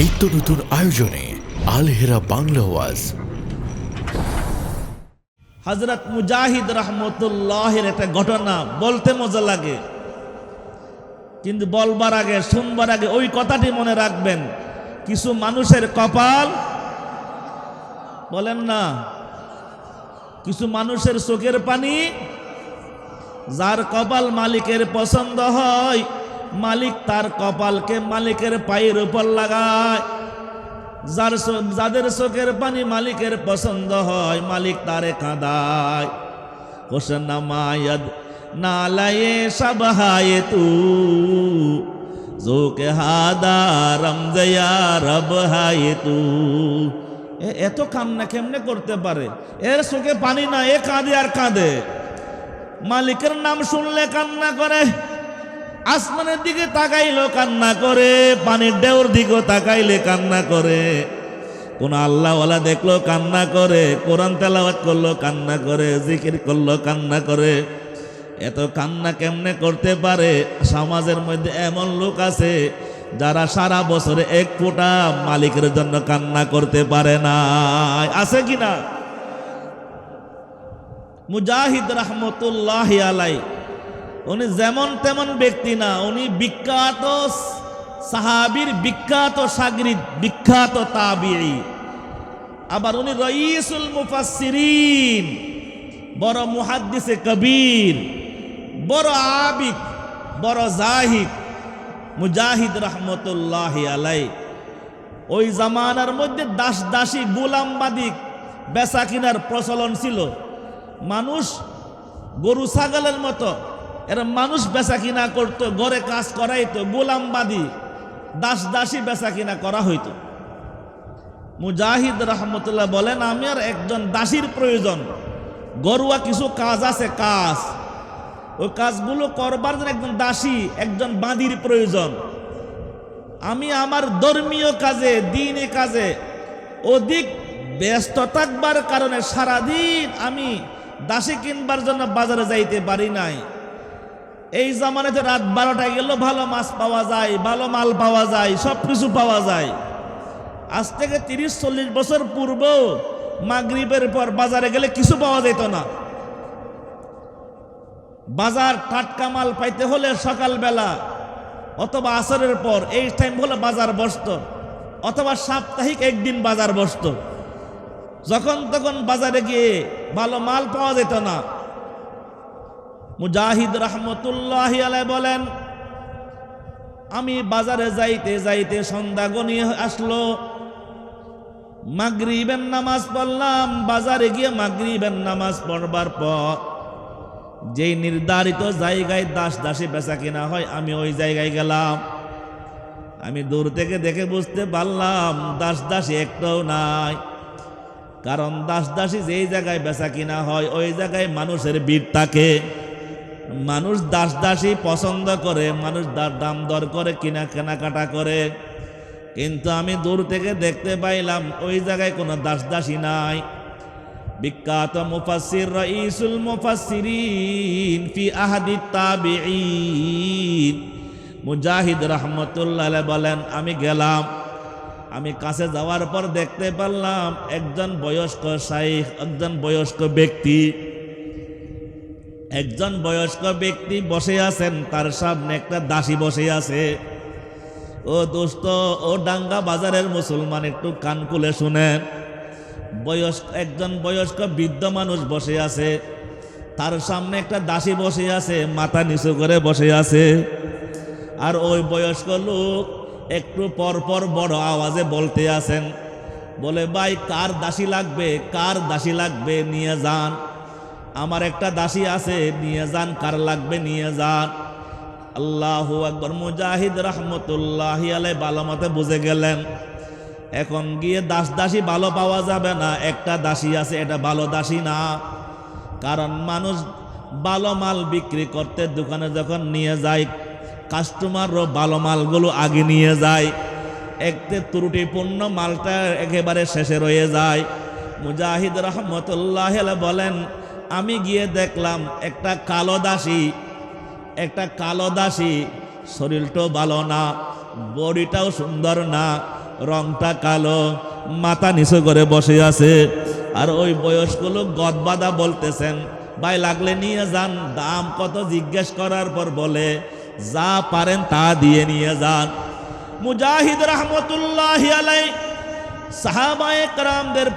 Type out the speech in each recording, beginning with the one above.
নিত্য নতুন আয়োজনে আলহেরা বাংলা ওয়াজ। হজরত মুজাহিদ রহমতুল্লাহের একটা ঘটনা, বলতে মজা লাগে। কিন্তু বলবার আগে, শুনবার আগে ওই কথাটি মনে রাখবেন, কিছু মানুষের কপাল, বলেন না, কিছু মানুষের চোখের পানি, যার কপাল মালিকের পছন্দ হয় মালিক তার কপালকে মালিকের পায়ের উপর লাগায়। যার যাদের চোখের পানি মালিকের পছন্দ হয়, মালিক তারে কাঁদায়। হোসেন মায়দ নালায়ে সব হায়ে তু। হাদা রব হায়ে তু। এত কান্না কেমনে করতে পারে? এর চোখে পানি না এ কাঁদে আর কাঁদে। মালিকের নাম শুনলে কান্না করে। আসমানের দিকে তাকাইলেও কান্না করে। পানির দেওর দিকেও তাকাইলে কান্না করে। কোন আল্লাহওয়ালা দেখল, কান্না করে। কোরআন তেলাওয়াত করল, কান্না করে। জিকির করল, কান্না করে। এত কান্না কেমনে করতে পারে? সমাজের মধ্যে এমন লোক আছে, যারা সারা বছরে এক ফোঁটা মালিকের জন্য কান্না করতে পারে না। আছে কি না মুজাহিদ রহমতুল্লাহ আলাই উনি যেমন তেমন ব্যক্তি না, উনি বিখ্যাত সাহাবির বিখ্যাত সাগরিদ, বিখ্যাত তাবিঈ। আবার উনি রইসুল মুফাসসিরিন, বড় মুহাদ্দিসে কবির, বড় আবিদ, বড় জাহিদ, মুজাহিদ রহমতুল্লাহ আলাই ওই জামানার মধ্যে দাস দাসী গোলামবাদী বেচা কিনার প্রচলন ছিল। মানুষ গরু ছাগলের মতো এরা মানুষ বেচা কিনা করতো, ঘরে কাজ করাইতো, গোলামবাদী, দাস দাসী বেচা কিনা করা হইতো। মুজাহিদ রহমতুল্লাহ বলেন, আমি আর একজন দাসীর প্রয়োজন। গরুয়া কিছু কাজ আছে, কাজ। ওই কাজগুলো করবার জন্য একজন দাসী, একজন বাঁদির প্রয়োজন। আমি আমার ধর্মীয় কাজে, দিনে কাজে অধিক ব্যস্ত থাকবার কারণে সারাদিন আমি দাসী কিনবার জন্য বাজারে যাইতে পারি নাই। এই জামানাতে রাত বারোটায় গেলেও ভালো মাছ পাওয়া যায়, ভালো মাল পাওয়া যায় সব কিছু পাওয়া যায়। আজ থেকে তিরিশ, চল্লিশ বছর পূর্বেও মাগরিবের পর বাজারে গেলে কিছু পাওয়া যেত না। বাজার টাটকা মাল পাইতে হলে সকালবেলা অথবা আসরের পর এই টাইম হলে বাজার বসত, অথবা সাপ্তাহিক একদিন বাজার বসত। যখন তখন বাজারে গিয়ে ভালো মাল পাওয়া যেত না। মুজাহিদ রহমতুল্লাহ আলাই বলেন, আমি বাজারে যাইতে যাইতে সন্ধ্যা গনিয়ে আসলো। মাগরিবের নামাজ পড়লাম। বাজারে গিয়ে মাগরিবের নামাজ পড়বার পর যেই নির্ধারিত জায়গায় দাস দাসী বেচা কিনা হয়, আমি ওই জায়গায় গেলাম। আমি দূর থেকে দেখে বুঝতে পারলাম, দাস দাসী একটাও নাই। কারণ দাস দাসী যেই জায়গায় বেচা কিনা হয়, ওই জায়গায় মানুষের ভিড় থাকে। মানুষ দাস দাসী পছন্দ করে, মানুষ দাম দর করে, কিনা কেনাকাটা করে। কিন্তু আমি দূর থেকে দেখতে পাইলাম, ওই জায়গায় কোনো দাস দাসী নাই। বিখ্যাত মুফাসসির রাইসুল মুফাসসিরিন ফি আহাদি তাবিঈন। মুজাহিদ রহমতুল্লাহ বলেন, আমি গেলাম। আমি কাছে যাওয়ার পর দেখতে পারলাম একজন বয়স্ক শাইখ, একজন বয়স্ক ব্যক্তি। একজন বয়স্ক ব্যক্তি বসে আছেন, তার সামনে একটা দাসী বসে আছে। ও দোস্ত, ও ডাঙ্গা বাজারের মুসলমান, একটু কান খুলে শুনেন। বয়স্ক, একজন বয়স্ক বৃদ্ধ মানুষ বসে আছে। তার সামনে একটা দাসী বসে আছে, মাথা নিচু করে বসে আছে। আর ওই বয়স্ক লোক একটু পর পর বড় আওয়াজে বলতে আছেন, বলে, ভাই, কার দাসী লাগবে? কার দাসী লাগবে? নিয়ে যান। আমার একটা দাসী আছে, নিয়ে যান, কার লাগবে নিয়ে যান। আল্লাহু আকবর, মুজাহিদ রহমতুল্লাহ আলাই ভালো মতে বুঝে গেলেন। এখন গিয়ে দাস দাসী ভালো পাওয়া যাবে না, একটা দাসী আছে, এটা ভালো দাসী না। কারণ মানুষ ভালো মাল বিক্রি করতে দোকানে যখন নিয়ে যায়, কাস্টমারও ভালো মালগুলো আগে নিয়ে যায়। একতে ত্রুটিপূর্ণ মালটা একেবারে শেষে রয়ে যায়। মুজাহিদ রহমতুল্লাহ বলেন আমি গিয়ে দেখলাম একটা কালো দাসী, একটা কালো দাসী, শরীরটাও ভালো না, বডিটাও সুন্দর না, রংটা কালো, মাথা নিচু করে বসে আছে। আর ওই বয়স্ক লোক গদবাদা বলতেছেন, ভাই, লাগলে নিয়ে যান, দাম কত? জিজ্ঞেস করার পর বলে, যা পারেন তা দিয়ে নিয়ে যান। মুজাহিদ রহমতুল্লাহ আলাই সাহাবায়ে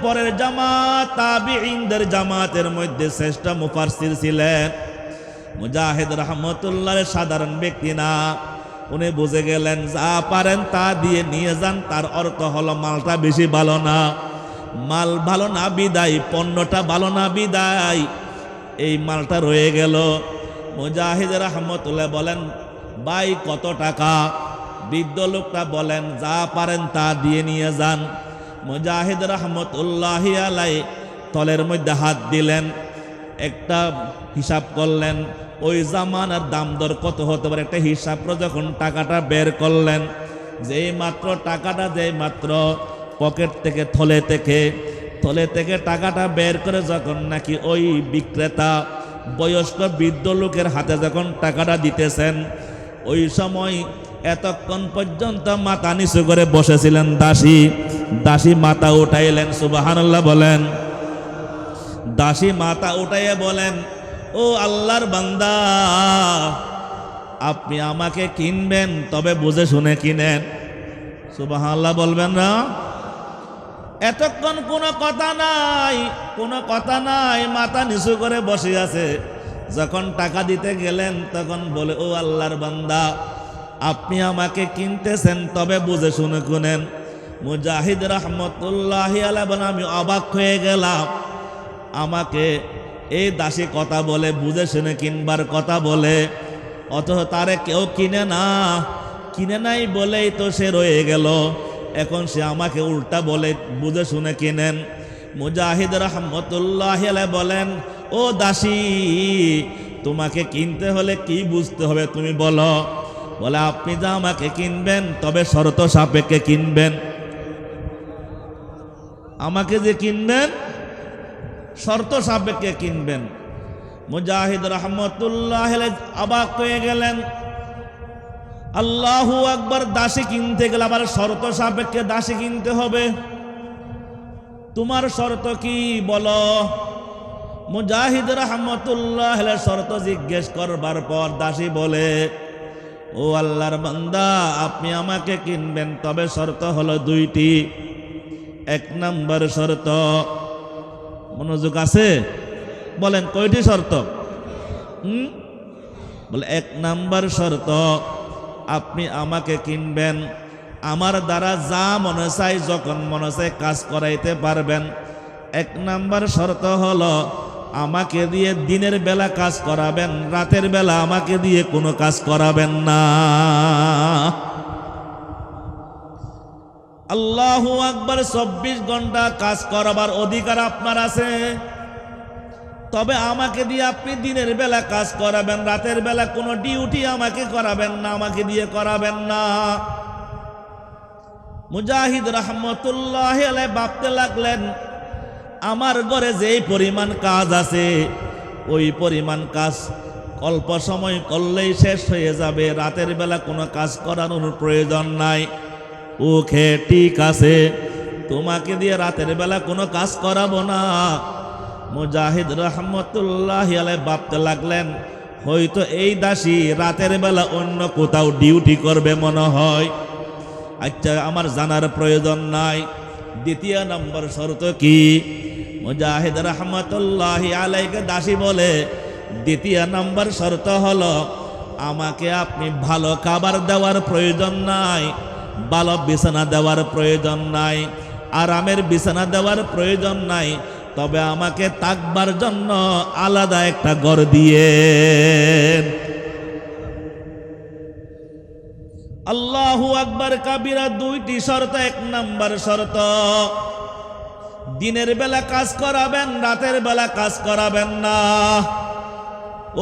পরের জামাত, তাবিঈনদের জামাতের মধ্যে শ্রেষ্ঠ মুফাসসির ছিলেন। মুজাহিদ রহমতুল্লাহ সাধারণ ব্যক্তি না। উনি বুঝে গেলেন, যা পারেন তা দিয়ে নিয়ে যান, তার অর্থ হলো মালটা বেশি ভালো না। মাল ভালো না, বিদায়। পণ্যটা ভালো না, বিদায়। এই মালটা রয়ে গেল। মুজাহিদ রহমতুল্লাহ বলেন, ভাই, কত টাকা? বৃদ্ধ লোকটা বলেন, যা পারেন তা দিয়ে নিয়ে যান। মুজাহিদ রহমতুল্লাহ আলাই তলের মধ্যে হাত দিলেন, একটা হিসাব করলেন, ওই জামানার দাম দর কত হতে পারে? একটা হিসাব করে যখন টাকাটা বের করলেন, যেই মাত্র টাকাটা, যেই মাত্র পকেট থেকে, থলে থেকে থলে থেকে টাকাটা বের করে যখন নাকি ওই বিক্রেতা, বয়স্ক বৃদ্ধ লোকের হাতে যখন টাকাটা দিতেছেন, ওই সময় এতক্ষণ পর্যন্ত মাথা নিচু করে বসেছিলেন দাসী। দাসী মাথা উঠাইলেন সুবাহান্লাহ বলেন। দাসী মাথা উঠাইয়ে বলেন, ও আল্লাহর বান্দা, আপনি আমাকে কিনবেন, তবে বুঝে শুনে কিনেন। সুবাহ আল্লাহ বলবেন না। এতক্ষণ কোনো কথা নাই, কোনো কথা নাই, মাথা নিচু করে বসে আছে। যখন টাকা দিতে গেলেন, তখন বলে, ও আল্লাহর বান্দা আপনি আমাকে কিনতেছেন তবে বুঝে শুনে শুনেন। মুজাহিদ রহমতুল্লাহ বলেন, আমি অবাক হয়ে গেলাম। আমাকে এই দাসী কথা বলে বুঝে শুনে কিনবার কথা বলে। অথচ তারে কেউ কিনে না কিনে নাই বলেই তো সে রয়ে গেল। এখন সে আমাকে উল্টা বলে বুঝে শুনে কিনেন। মুজাহিদ রহমতুল্লাহ বলেন ও দাসী তোমাকে কিনতে হলে কি বুঝতে হবে তুমি বলো। বলে, আপনি যা আমাকে কিনবেন, তবে শর্ত সাপেক্ষে কিনবেন। আমাকে যে কিনবেন, শর্ত সাপেক্ষে কিনবেন। মুজাহিদ রহমতুল্লাহ অবাক হয়ে গেলেন। আল্লাহু আকবার, দাসী কিনতে গেলে আবার শর্ত সাপেক্ষে দাসী কিনতে হবে। তোমার শর্ত কি বলো? মুজাহিদ রহমতুল্লাহ শর্ত জিজ্ঞেস করবার পর দাসী বলে ও আল্লাহর বান্দা, আপনি আমাকে কিনবেন। তবে শর্ত হলো দুইটি। এক নম্বর শর্ত, মনোযোগ আছে? বলেন, কয়টি শর্ত? হুম? বলে, এক নাম্বার শর্ত, আপনি আমাকে কিনবেন। আমার দ্বারা যা মনে চাই, যখন মনে চাই কাজ করাইতে পারবেন। এক নাম্বার শর্ত হলো আমাকে দিয়ে দিনের বেলা কাজ করাবেন, রাতের বেলা আমাকে দিয়ে কোনো কাজ করাবেন না। আল্লাহু আকবার চব্বিশ ঘণ্টা কাজ করাবার অধিকার আপনার আছে? তবে আমাকে দিয়ে আপনি দিনের বেলা কাজ করাবেন, রাতের বেলা কোনো ডিউটি আমাকে করাবেন না, আমাকে দিয়ে করাবেন না। মুজাহিদ রহমতুল্লাহ ভাবতে লাগলেন আমার ঘরে যেই পরিমাণ কাজ আছে, ওই পরিমাণ কাজ অল্প সময় করলেই শেষ হয়ে যাবে। রাতের বেলা কোনো কাজ করানোর প্রয়োজন নাই। ওকে ঠিক আছে। তোমাকে দিয়ে রাতের বেলা কোনো কাজ করাবো না। মুজাহিদ রহমতুল্লাহ আলাই ভাবতে লাগলেন, হয়তো এই দাসী রাতের বেলা অন্য কোথাও ডিউটি করবে মনে হয়। আচ্ছা আমার জানার প্রয়োজন নাই। দ্বিতীয় নম্বর শর্ত কি? মুজাহিদ রহমতুল্লাহ আলাইকে দাসী বলে, দ্বিতীয় নম্বর শর্ত হলো, আমাকে আপনি ভালো খাবার দেওয়ার প্রয়োজন নাই, ভালো বিছানা দেওয়ার প্রয়োজন নাই, আরামের বিছানা দেওয়ার প্রয়োজন নাই, তবে আমাকে তাকবার জন্য আলাদা একটা ঘর দিয়ে আল্লাহু আকবার কাবিরা দুইটি শর্ত, এক নাম্বার শর্ত দিনের বেলা কাজ করাবেন, রাতের বেলা কাজ করাবেন না।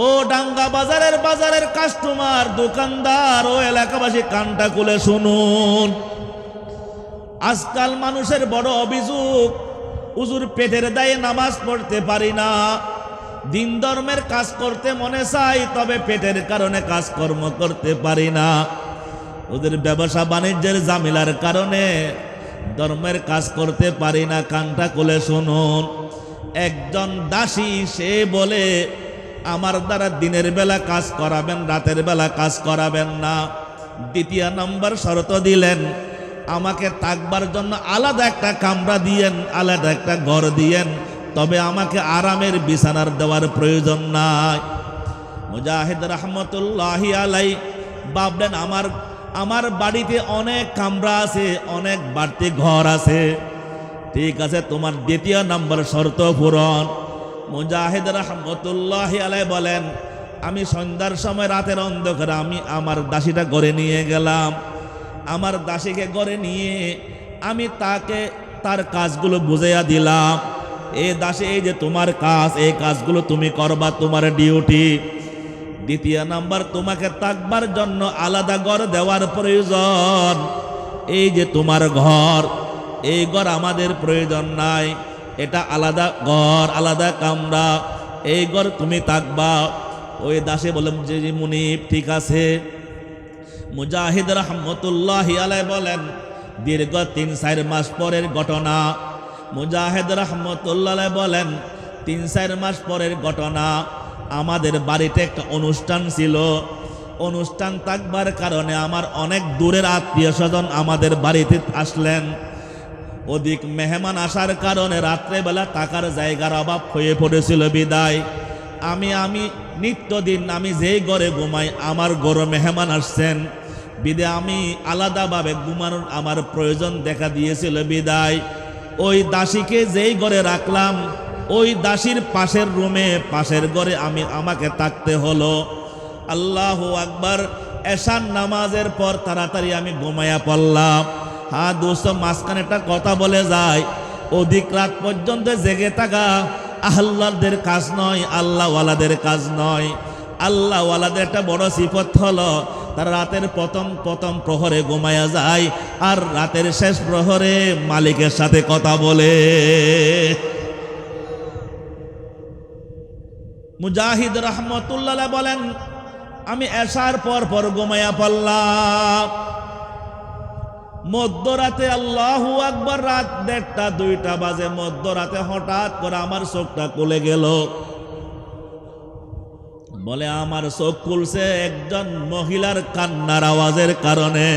ও ডাঙ্গা বাজারের বাজারের কাস্টমার, দোকানদার, ও এলাকাবাসী, কানটা খুলে শুনুন। আজকাল মানুষের বড় অভিযোগ উজুর পেটের দায়ে নামাজ পড়তে পারি না। দিন ধর্মের কাজ করতে মনে চাই, তবে পেটের কারণে কাজকর্ম করতে পারি না। ওদের ব্যবসা বাণিজ্যের জামিলার কারণে ধর্মের কাজ করতে পারি না, কানটা কোলে শুনুন। একজন দাসী, সে বলে, আমার দ্বারা দিনের বেলা কাজ করাবেন, রাতের বেলা কাজ করাবেন না। দ্বিতীয় নম্বর শর্ত দিলেন, আমাকে থাকবার জন্য আলাদা একটা কামরা দিয়েন, আলাদা একটা ঘর দিয়েন, তবে আমাকে আরামের বিছানার দেওয়ার প্রয়োজন নাই। মুজাহিদ রহমতুল্লাহি আলাই ভাবলেন, আমার আমার বাড়িতে অনেক কামরা আছে, অনেক বাড়তি ঘর আছে। ঠিক আছে, তোমার দ্বিতীয় নম্বর শর্ত পূরণ। মুজাহিদ রহমতুল্লাহি আলাই বলেন, আমি সন্ধ্যার সময় রাতের অন্ধকারে আমি আমার দাসীটা করে নিয়ে গেলাম। আমার দাসীকে গড়ে নিয়ে আমি তাকে তার কাজগুলো বুঝাইয়া দিলাম। এ দাসী, এই যে তোমার কাজ, এই কাজগুলো তুমি করবা, তোমার ডিউটি। দ্বিতীয় নাম্বার, তোমাকে তাকবার জন্য আলাদা ঘর দেওয়ার প্রয়োজন। এই যে তোমার ঘর, এই ঘর আমাদের প্রয়োজন নাই। এটা আলাদা ঘর, আলাদা কামরা। এই ঘর তুমি তাকবা ওই দাসে বললাম যে মুনিব, ঠিক আছে। মুজাহিদ রহমতুল্লাহ আলাই বলেন, দীর্ঘ তিন, চার মাস পরের ঘটনা। মুজাহিদ রহমতুল্লাহ বলেন, তিন, চার মাস পরের ঘটনা। আমাদের বাড়িতে একটা অনুষ্ঠান ছিল। অনুষ্ঠান থাকবার কারণে আমার অনেক দূরের আত্মীয় স্বজন আমাদের বাড়িতে আসলেন। অধিক মেহমান আসার কারণে রাত্রেবেলা টাকার জায়গার অভাব হয়ে পড়েছিল বিদায়। আমি আমি নিত্যদিন আমি যেই ঘরে ঘুমাই, আমার ঘরে মেহমান আসছেন। বিদে আমি আলাদাভাবে ঘুমানোর আমার প্রয়োজন দেখা দিয়েছিল বিদায়। ওই দাসীকে যেই ঘরে রাখলাম ওই দাসীর পাশের রুমে, পাশের ঘরে আমি, আমাকে থাকতে হলো। আল্লাহ আকবার এশান নামাজের পর তাড়াতাড়ি আমি ঘুমাইয়া পড়লাম। হ্যাঁ দোস্ত, মাঝখানে একটা কথা বলে যায় অধিক রাত পর্যন্ত জেগে থাকা আল্লাহদের কাজ নয়, আল্লাহওয়ালাদের কাজ নয়। আল্লাহওয়ালাদের একটা বড় সিফত হলো, তারা রাতের প্রথম প্রথম প্রহরে ঘুমায়া যায় আর রাতের শেষ প্রহরে মালিকের সাথে কথা বলে। মুজাহিদ রহমতুল্লাহ বলেন, আমি এসার পর পর ঘুমাইয়া পড়লাম। মধ্যরাতে আল্লাহু আকবর রাত দেড়টা, দুইটা বাজে। মধ্যরাতে হঠাৎ করে আমার চোখটা খুলে গেল। বলে, আমার চোখ খুলছে একজন মহিলার কান্নার আওয়াজের কারণে।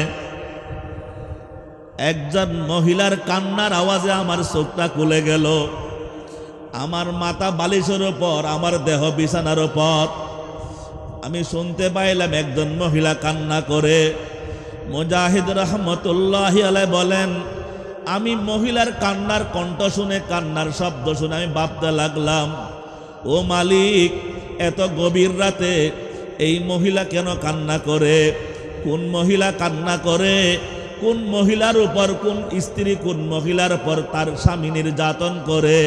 একজন মহিলার কান্নার আওয়াজে আমার চোখটা খুলে গেল। আমার মাথা বালিশের ওপর আমার দেহ বিছানার ওপর আমি শুনতে পাইলাম একজন মহিলা কান্না করে। মুজাহিদ রহমতুল্লাহ আলাই বলেন, আমি মহিলার কান্নার কণ্ঠ শুনে কান্নার শব্দ শুনে আমি ভাবতে লাগলাম, ও মালিক, এত গভীর রাতে এই মহিলা কেন কান্না করে? কোন মহিলা কান্না করে? কোন মহিলার উপর, কোন স্ত্রী কোন মহিলার উপর তার স্বামী নির্যাতন করে?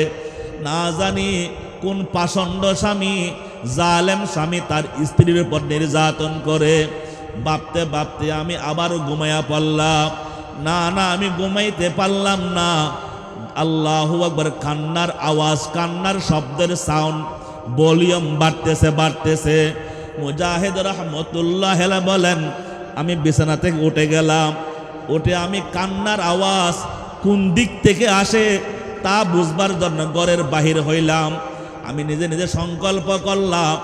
না জানি কোন পাষণ্ড স্বামী, জালেম স্বামী তার স্ত্রীর উপর নির্যাতন করে। ভাবতে ভাবতে আমি আবারও ঘুমাইয়া পড়লাম। না না, আমি ঘুমাইতে পারলাম না। আল্লাহু আকবার, কান্নার আওয়াজ, কান্নার শব্দের সাউন্ড ভলিউম বাড়তেছে বাড়তেছে। মুজাহিদ রহমতুল্লাহ বলেন, আমি বিছানা থেকে উঠে গেলাম। উঠে আমি কান্নার আওয়াজ কোন দিক থেকে আসে? তা বুঝবার জন্য ঘরের বাহির হইলাম। আমি নিজে নিজে সংকল্প করলাম,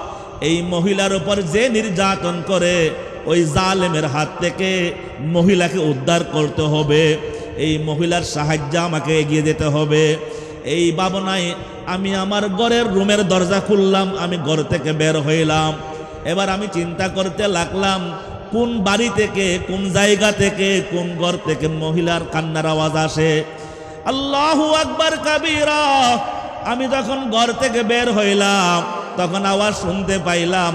এই মহিলার উপর যে নির্যাতন করে, ওই জালেমের হাত থেকে মহিলাকে উদ্ধার করতে হবে। এই মহিলার সাহায্যে আমাকে এগিয়ে যেতে হবে। এই ভাবনায় আমি আমার ঘরের রুমের দরজা খুললাম, আমি ঘর থেকে বের হইলাম। এবার আমি চিন্তা করতে লাগলাম, কোন বাড়ি থেকে, কোন জায়গা থেকে, কোন ঘর থেকে মহিলার কান্নার আওয়াজ আসে? আল্লাহু আকবার কাবিরা। আমি যখন ঘর থেকে বের হইলাম, তখন আওয়াজ শুনতে পাইলাম,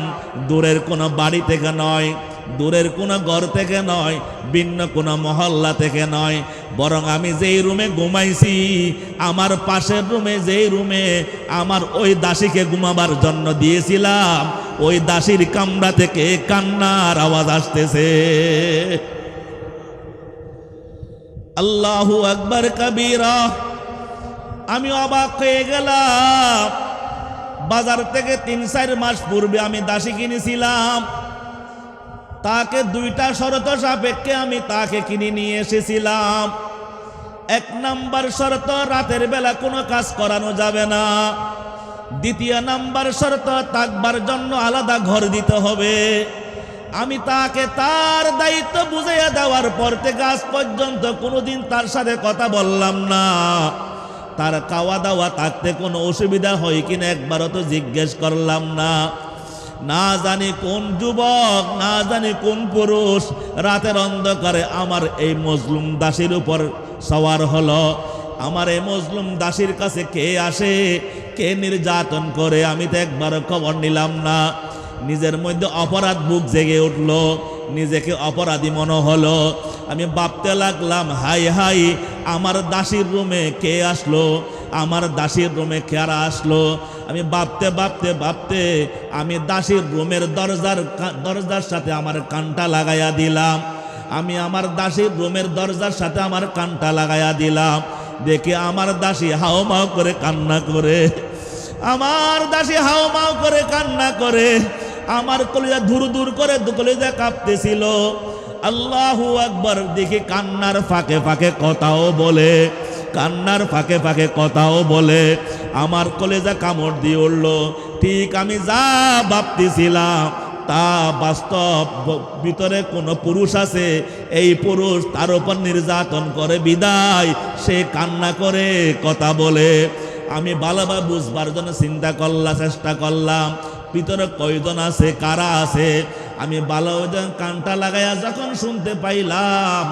দূরের কোনো বাড়ি থেকে নয়, দূরের কোনো ঘর থেকে নয়, ভিন্ন কোনো মহল্লা থেকে নয়, বরং আমি যেই রুমে ঘুমাইছি, আমার পাশের রুমে যেই রুমে আমার ওই দাসীকে ঘুমাবার জন্য দিয়েছিলাম, ওই দাসীর কামরা থেকে কান্নার আওয়াজ আসতেছে। আল্লাহু আকবার কবিরা। আমি অবাক হয়ে গেলাম। বাজার থেকে তিন চার মাস পূর্বে আমি দাসী কিনেছিলাম। তাকে দুইটা শরত সাপেক্ষে আমি তাকে কিনে নিয়ে এসেছিলাম। এক নাম্বার শর্ত, রাতের বেলা কোনো কাজ করানো যাবে না। দ্বিতীয় নাম্বার শর্ত তাকবার জন্য আলাদা ঘর দিতে হবে। আমি তাকে তার দায়িত্ব বুঝাইয়া দেওয়ার পর থেকে আজ পর্যন্ত কোনোদিন তার সাথে কথা বললাম না। তার খাওয়া দাওয়া থাকতে কোনো অসুবিধা হয় কিনা একবারও তো জিজ্ঞেস করলাম না। না জানি কোন যুবক, না জানি কোন পুরুষ, রাতের অন্ধকারে আমার এই মজলুম দাসীর উপর সওয়ার হলো। আমার এই মজলুম দাসীর কাছে কে আসে, কে নির্যাতন করে আমি তো একবারও খবর নিলাম না। নিজের মধ্যে অপরাধ বুক জেগে উঠল, নিজেকে অপরাধী মনে হলো। আমি ভাবতে লাগলাম, হাই হাই, আমার দাসীর রুমে কে আসলো? আমার দাসীর রুমে কারা আসলো? আমি ভাবতে ভাবতে ভাবতে আমি দাসীর রুমের দরজার দরজার সাথে আমার কানটা লাগাইয়া দিলাম। আমি আমার দাসীর রুমের দরজার সাথে আমার কানটা লাগাইয়া দিলাম। দেখে আমার দাসী হাও মাও করে কান্না করে। আমার দাসী হাও মাও করে কান্না করে। আমার কলিজা দূর দূর করে দু কলিজা কাঁপতেছিল। আল্লাহু আকবর, দেখি কান্নার ফাঁকে ফাঁকে কথাও বলে, কান্নার ফাঁকে ফাঁকে কথাও বলে। আমার কলেজা কামড় দিয়ে উঠল। ঠিক আমি যা ভাবতেছিলাম, তা বাস্তব ভিতরে কোনো পুরুষ আছে। এই পুরুষ তার উপর নির্যাতন করে বিদায়, সে কান্না করে কথা বলে। আমি ভালোভাবে বুঝবার জন্য চিন্তা করলাম চেষ্টা করলাম। ভিতরে কয়জন আছে, কারা আছে? আমি যখন কানটা লাগাইয়া যখন শুনতে পাইলাম,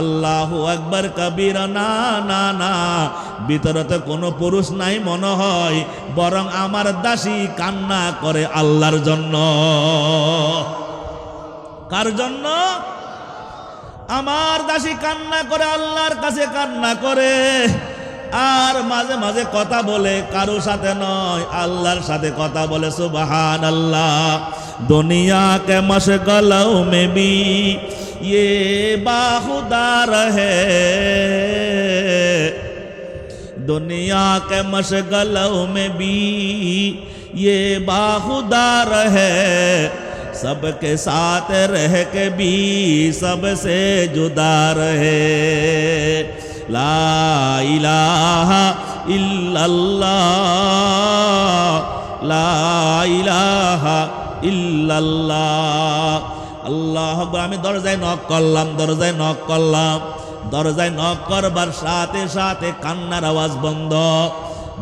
আল্লাহ একবার কবির, না না না, ভিতরে কোনো পুরুষ নাই মনে হয়, বরং আমার দাসী কান্না করে আল্লাহর জন্য। কার জন্য? আমার দাসী কান্না করে আল্লাহর কাছে কান্না করে। আর মাঝে মাঝে কথা বলে কারো সাথে নয় আল্লাহর সাথে কথা বলে সুবহান আল্লাহ দুনিয়া কে মশগলও মে বি ये बाहुदार है दुनिया के मशगलों में भी ये बाहुदार है सबके साथ रह के भी सबसे जुदा रहे লাইলাহা ইল্লাল্লাহ লাইলাহা ইল্লাল্লাহ। আল্লাহ আমি দরজায় নখ করলাম, দরজায় নখ করলাম। দরজায় নখ করবার সাথে সাথে কান্নার আওয়াজ বন্ধ।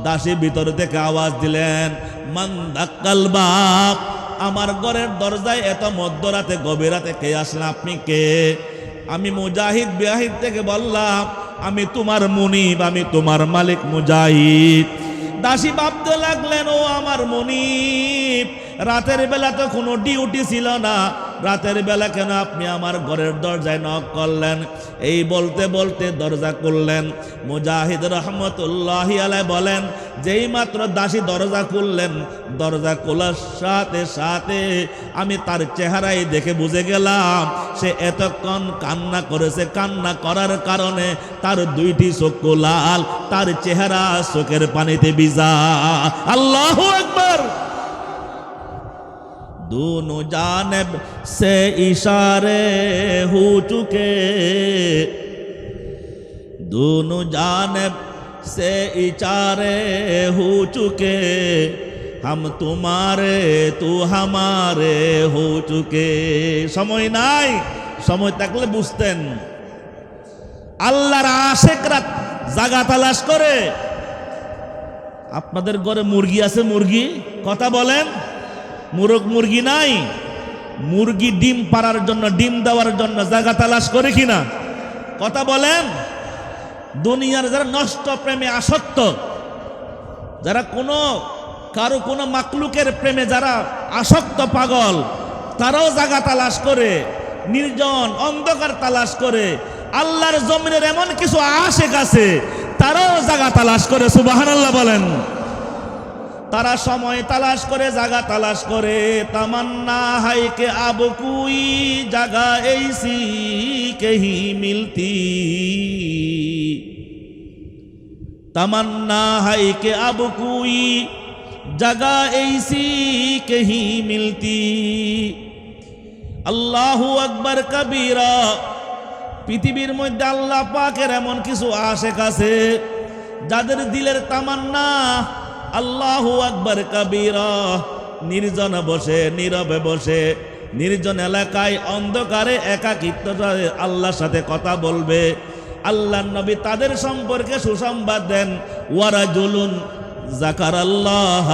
দাসী ভিতর থেকে আওয়াজ দিলেন, মান ধাক্কাল বাপ, আমার ঘরের দরজায় এত মধ্যরাতে, গভীরাতে কে আসেন? আপনি কে? আমি মুজাহিদ বিয়াহিদ থেকে বললাম আমি তোমার মনিব, আমি তোমার মালিক মুজাহিদ। দাসী ভাবতে লাগলেন, ও আমার মনিব, রাতের বেলা তো কোনো ডিউটি ছিল না। রাতের বেলা কেন আপনি আমার ঘরের দরজায় নক করলেন? এই বলতে বলতে দরজা খুললেন। মুজাহিদ রহমতুল্লাহ আলাই বলেন, যেই মাত্র দাসী দরজা খুললেন, দরজা খোলার সাথে সাথে আমি তার চেহারাই দেখে বুঝে গেলাম, সে এতক্ষণ কান্না করেছে। কান্না করার কারণে তার দুইটি চক্ষু লাল, তার চেহারা চোখের পানিতে ভিজা। আল্লাহ একবার दोनों जानब से इशारे हो चुके दोनों जानब से इशारे हो चुके हम तुम्हारे तू हमारे हो चुके সময় নাই সময় থাকলে বুঝতেন আল্লাহর আশেকরা জাগা তালাশ করে আপনাদের ঘরে মুরগি আছে মুরগি কথা বলেন মুরগ মুরগি নাই। মুরগি ডিম পাড়ার জন্য, ডিম দেওয়ার জন্য জায়গা তালাশ করে কিনা? কথা বলেন। দুনিয়ার যারা নষ্ট প্রেমে আসক্ত, যারা কোনো, কারও কোনো মাকলুকের প্রেমে যারা আসক্ত পাগল, তারাও জায়গা তালাশ করে, নির্জন অন্ধকার তালাশ করে, আল্লাহর জমিনের এমন কিছু আশেক আছে, তারাও জায়গা তালাশ করে সুবাহান আল্লাহ বলেন। তারা সময় তালাশ করে, জাগা তালাশ করে। তামান্না হাই কে আব কুই, জাগা এইসি কেহি মিলতি। তামান্না হাই কে আব কুই, জাগা এইসি কেহি মিলতি। আল্লাহু আকবর কবীরা, পৃথিবীর মধ্যে আল্লাহ পাকের এমন কিছু আশেক আছে, যাদের দিলের তামান্না আল্লাহ আকবর কবিরা। নির্জন বসে, নীরবে বসে, নির্জন এলাকায় অন্ধকারে একাকিত্ব আল্লাহর সাথে কথা বলবে। আল্লাহ নবী তাদের সম্পর্কে সুসংবাদ দেন। ওয়ারা জুলুন জাকার আল্লাহ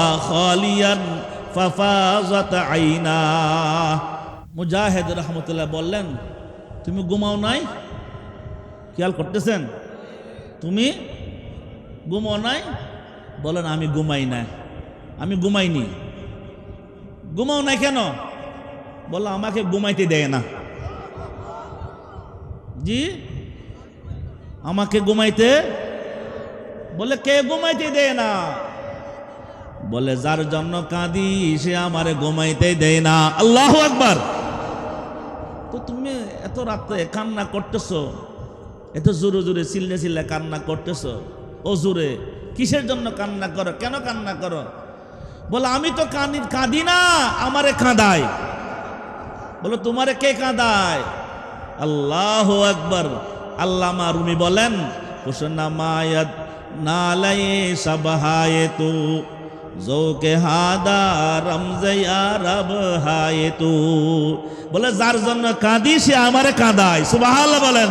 আইনা। মুজাহিদ রহমতুল্লাহ বললেন, তুমি ঘুমাও নাই? খেয়াল করতেছেন? তুমি ঘুমাও নাই? বলেন, আমি ঘুমাই না আমি ঘুমাইনি। ঘুমাও নাই কেন? বলো আমাকে ঘুমাইতে দেয় না। জি? আমাকে ঘুমাইতে? বলে কে ঘুমাইতে দেয় না? বলে যার জন্য কাঁদি সে আমারে ঘুমাইতে দেয় না। আল্লাহ আকবার! তো তুমি এত রাত্রে কান্না করতেছ, এত জোরে জোরে চিল্লে চিল্লে কান্না করতেছো? ও জোরে কিসের জন্য কান্না করো? কেন কান্না করো? বলে, আমি তো কানি কাঁদি না, আমারে কাঁদায়। বলো, তোমারে কে কাঁদায়? আল্লাহ আকবর। আল্লামা রুমি বলেন, হুসনা নালায়ে সবহায়ে তু, জোকে হাদা রমজয়া রব বলে, যার জন্য কাঁদি সে আমারে কাঁদায়। সুবাহ বলেন।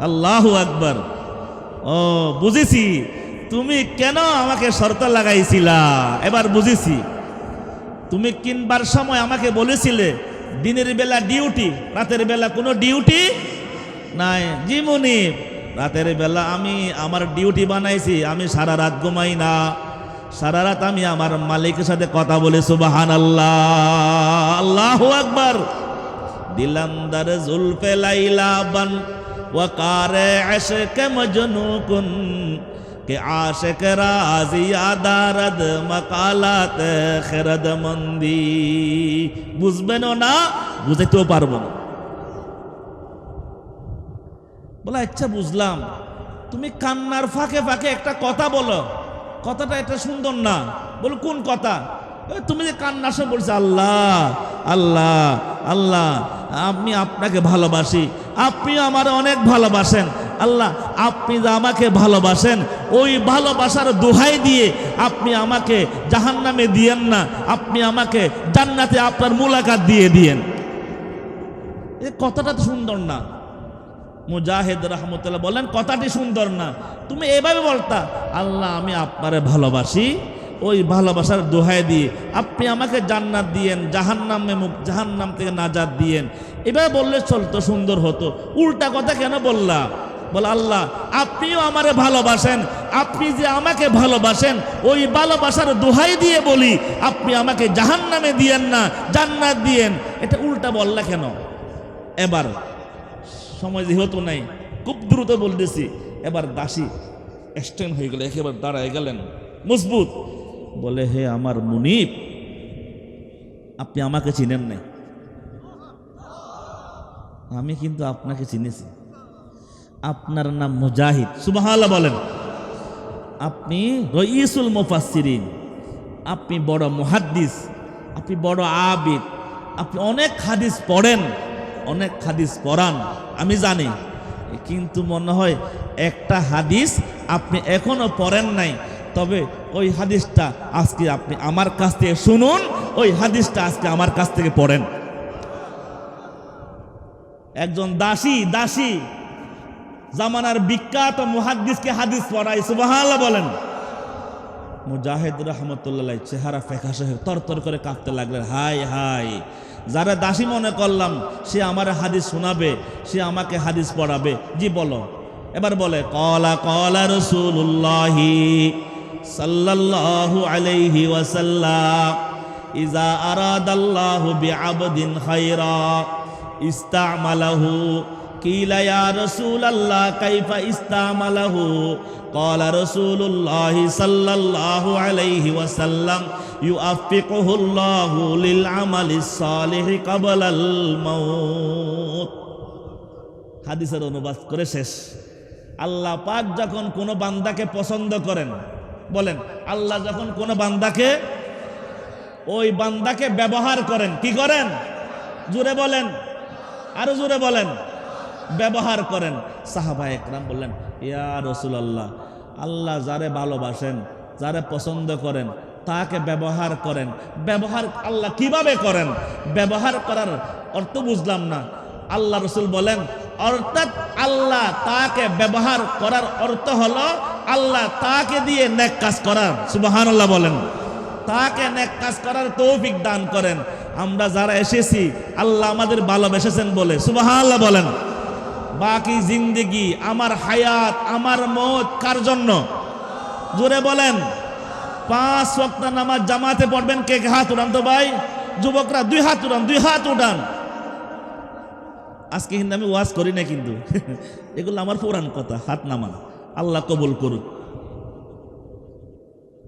আল্লাহ আকবর। ও, বুঝেছি। তুমি কেন আমাকে শর্ত লাগাইছিলা? এবার বুঝেছি। তুমি কিনবার সময় আমাকে বলেছিলে, দিনের বেলা ডিউটি, রাতের বেলা কোনো ডিউটি নাই। জি রাতের বেলা আমি আমার ডিউটি বানাইছি, আমি সারা রাত ঘুমাই না। সারা রাত আমি আমার মালিকের সাথে কথা বলে সুবাহান আল্লাহ আল্লাহ আকবর দিলান্দার জুলফে লাইলা বান ওয়াকারে আশক মজনু কুন কে আশক রাজিয়া দারদ মকালাত খেরদ মন্দি বুঝবেনও না বুঝাইতেও পারব না বলে আচ্ছা বুঝলাম তুমি কান্নার ফাঁকে ফাঁকে একটা কথা বলো কথাটা এটা সুন্দর না বলো কোন কথা তুমি যে কান্নার সময় বলছো আল্লাহ আল্লাহ আল্লাহ আমি আপনাকে ভালোবাসি আপনি আমার অনেক ভালোবাসেন। আল্লাহ, আপনি যে আমাকে ভালোবাসেন, ওই ভালোবাসার দোহাই দিয়ে আপনি আমাকে জাহান নামে দিয়েন না, আপনি আমাকে জান্নাতে আপনার মুলাকাত দিয়ে দিয়েন। এ কথাটা তো সুন্দর না। মুজাহিদ রহমতুল্লাহ বলেন, কথাটি সুন্দর না। তুমি এভাবে বলতা, আল্লাহ, আমি আপনারে ভালোবাসি। ওই ভালোবাসার দোহাই দিয়ে আপনি আমাকে জান্নাত দিয়েন, জাহান্নামে মুখ জাহান্নাম থেকে নাজাত দিয়েন। এবার বললে চলতো সুন্দর হতো। উল্টা কথা কেন বললা? বল, আল্লাহ, আপনিও আমারে ভালোবাসেন, আপনি যে আমাকে ভালোবাসেন, ওই ভালোবাসার দোহাই দিয়ে বলি, আপনি আমাকে জাহান্নামে দিয়েন না, জান্নাত দিয়েন। এটা উল্টা বললা কেন? এবার, সময় যেহেতু নাই, খুব দ্রুত বলতেছি, এবার দাসী এক্সটেন্ড হয়ে গেল, একেবারে দাঁড়ায় গেলেন। মজবুত। বলে, হে আমার মুনিপ আপনি আমাকে চিনেন নাই। আমি কিন্তু আপনাকে চিনেছি। আপনার নাম মুজাহিদ। সুবাহাল্লাহ বলেন, আপনি রইসুল মুফাসসিরিন, আপনি বড় মুহাদ্দিস, আপনি বড় আবিদ, আপনি অনেক হাদিস পড়েন, অনেক হাদিস পড়ান, আমি জানি। কিন্তু মনে হয় একটা হাদিস আপনি এখনও পড়েন নাই তবে ওই হাদিসটা আজকে আপনি আমার কাছ থেকে শুনুন, ওই হাদিসটা আজকে আমার কাছ থেকে পড়েন। একজন দাসী দাসী, জামানার বিখ্যাত মুহাদ্দিসকে হাদিস পড়াই সুবহানাল্লাহ বলেন। মুজাহিদ রহমতুল্লাহ, চেহারা ফেকাশে হয়ে তরতর করে কাঁপতে লাগলেন হাই হাই যারা দাসী মনে করলাম, সে আমার হাদিস শোনাবে, সে আমাকে হাদিস পড়াবে। জি বলো, এবার বলে, কলা কলা রসুল্লাহি সাল্লাল্লাহু আলাইহি ওয়াসাল্লাম ইজা আরাদাল্লাহু বিআবদিন খায়রা ইস্তামালাহু قيل يا رسول الله كيف استعمله قال رسول الله صلى الله عليه وسلم يوفقه الله للعمل الصالح قبل الموت হাদিসের অনুবাদ করে শেষ আল্লাহ পাক যখন কোনো বান্দাকে পছন্দ করেন বলেন, আল্লাহ যখন কোনো বান্দাকে, ওই বান্দাকে ব্যবহার করেন, কি করেন? জুড়ে বলেন, আরও জুড়ে বলেন, ব্যবহার করেন। সাহাবা একরাম বললেন, ইয়া রসুল আল্লাহ আল্লাহ যারে ভালোবাসেন, যারে পছন্দ করেন, তাকে ব্যবহার করেন। ব্যবহার আল্লাহ কীভাবে করেন? ব্যবহার করার অর্থ বুঝলাম না। আল্লাহ রসুল বলেন অর্থাৎ আল্লাহ তাকে ব্যবহার করার অর্থ হলো আল্লাহ তাকে দিয়ে নেক কাজ করার। সুবাহান আল্লাহ বলেন। তাকে নেক কাজ করার তৌফিক দান করেন। আমরা যারা এসেছি, আল্লাহ আমাদের ভালোবেসেছেন বলে। সুবাহান আল্লাহ বলেন। বাকি জিন্দেগি, আমার হায়াত, আমার মত কার জন্য? জোরে বলেন। পাঁচ ওয়াক্ত নামাজ জামাতে পড়বেন কে? হাত উড়ান তো ভাই? যুবকরা দুই হাত উড়ান দুই হাত উঠান। আজকে কিন্তু আমি ওয়াজ করি না কিন্তু। এগুলো আমার পুরান কথা, হাত নামান আল্লাহ কবুল করুক।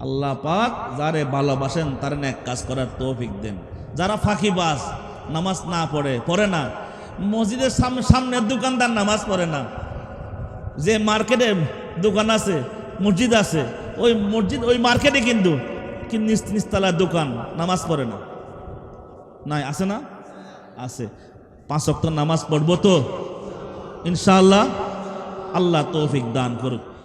আল্লাহ পাক যারে ভালোবাসেন, তার এক কাজ করার তৌফিক দেন। যারা ফাঁকিবাজ নামাজ না পড়ে পড়ে না। মসজিদের সামনে সামনের দোকানদার নামাজ পড়ে না। যে মার্কেটে দোকান আছে, মসজিদ আছে, ওই মসজিদ, ওই মার্কেটে কিন্তু কি নিচ দোকান, নামাজ পড়ে না। নাই, আছে না? আছে। পাঁচ অক্ট নামাজ পড়ব তো? ইনশাআল্লাহ আল্লাহ তৌফিক দান করুক।